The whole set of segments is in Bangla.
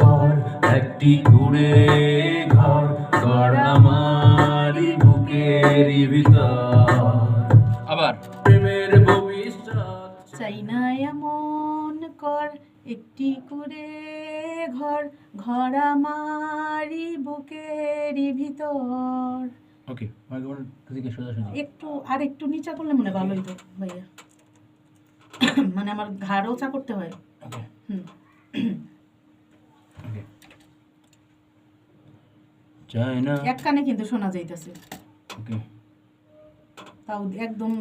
কর একটি কুড়ে ঘর ঘর আমারই বুকেরই ভিতর। আবার। প্রেমের ভবিষ্যৎ চাই না এমন কর একটি করে ঘর ঘর আমারই বুকেরই ভিতর। ওকে একটু আর একটু নিচা করলে মনে ভালো হইতো ভাইয়া। মানে আমার ঘাড়ও চা করতে হয়। ওকে হুম। এক কানে কিন্তু শোনা যাইতেছে। ওকে। তাও একদম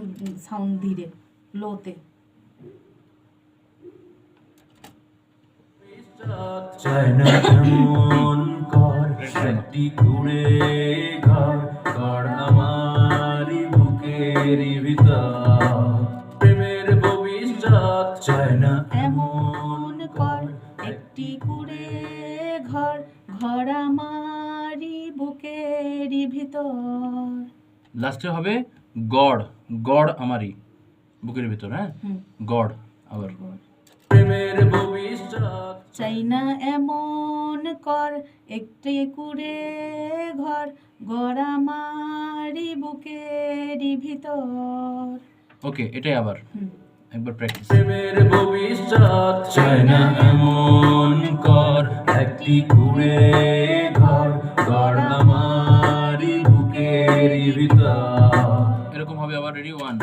সাউন্ড ধীরে লোতে চাই না কর একটি কুড়ে ঘর ঘর আমারই বুকেরই ভিতর। প্রেমের ভবিষ্যৎ এমন কর একটি কুড়ে ঘর ঘর বুকেরই ভিতর। লাস্টে হবে গড় গড় আমারই বুকের ভিতর হ্যাঁ? গড় আবার। প্রেমের ভবিষ্যৎ। চাই না এমন কর একটি কুড়ে ঘর ঘর আমারই বুকেরই ভিতর। ওকে এটাই আবার। একবার প্র্যাকটিস প্রেমের ভবিষ্যৎ। চাই না এমন কর একটি কুড়ে ঘর ঘর হবে আবার রেডি ওয়ান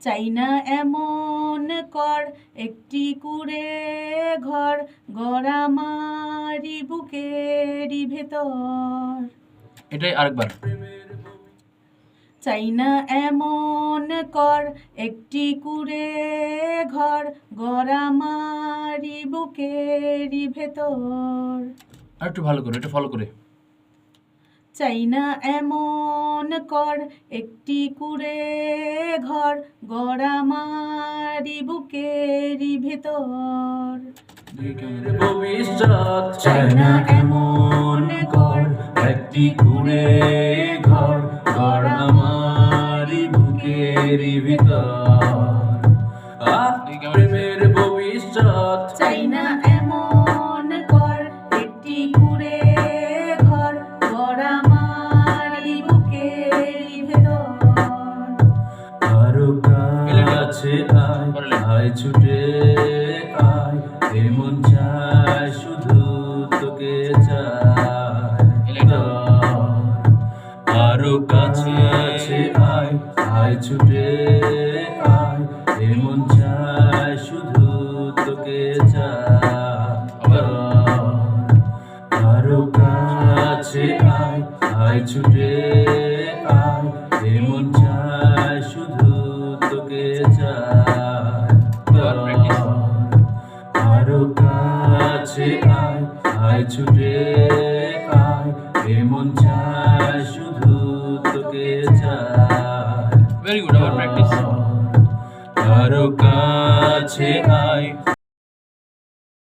চাই না এমন কর একটি কুড়ে ঘর আমারই বুকেরই ভেতর। এটাই আরেকবার। চাই না এমন কর একটি কুড়ে ঘর আমারই বুকেরই ভেতর। আর একটু ভালো করে এটা ফলো করে। চাই না এমন কর একটি কুড়ে ঘর আমারই বুকেরই ভেতর। ভবিষ্যৎ চাই না এমন কর একটি কুড়ে ঘর আমারই বুকেরই ভিতর। প্রেমের ভবিষ্যৎ? চাই না কাছে আয় আয় ছুটে আয়। এমন চায় শুধু তোকে চায়। আরও কাছে আছে আয় আয় ছুটে আয়। এমন চায় শুধু তোকে চায়। আরও কাছে আয় আয় ছুটে আয়। এমন চায় শুধু তোকে চায় আরও কাছে আয় আয় ছুটে আয় এমন চায় শুধু তোকে চায়। ভেরি গুড আবার প্র্যাকটিস আরও কাছে আয়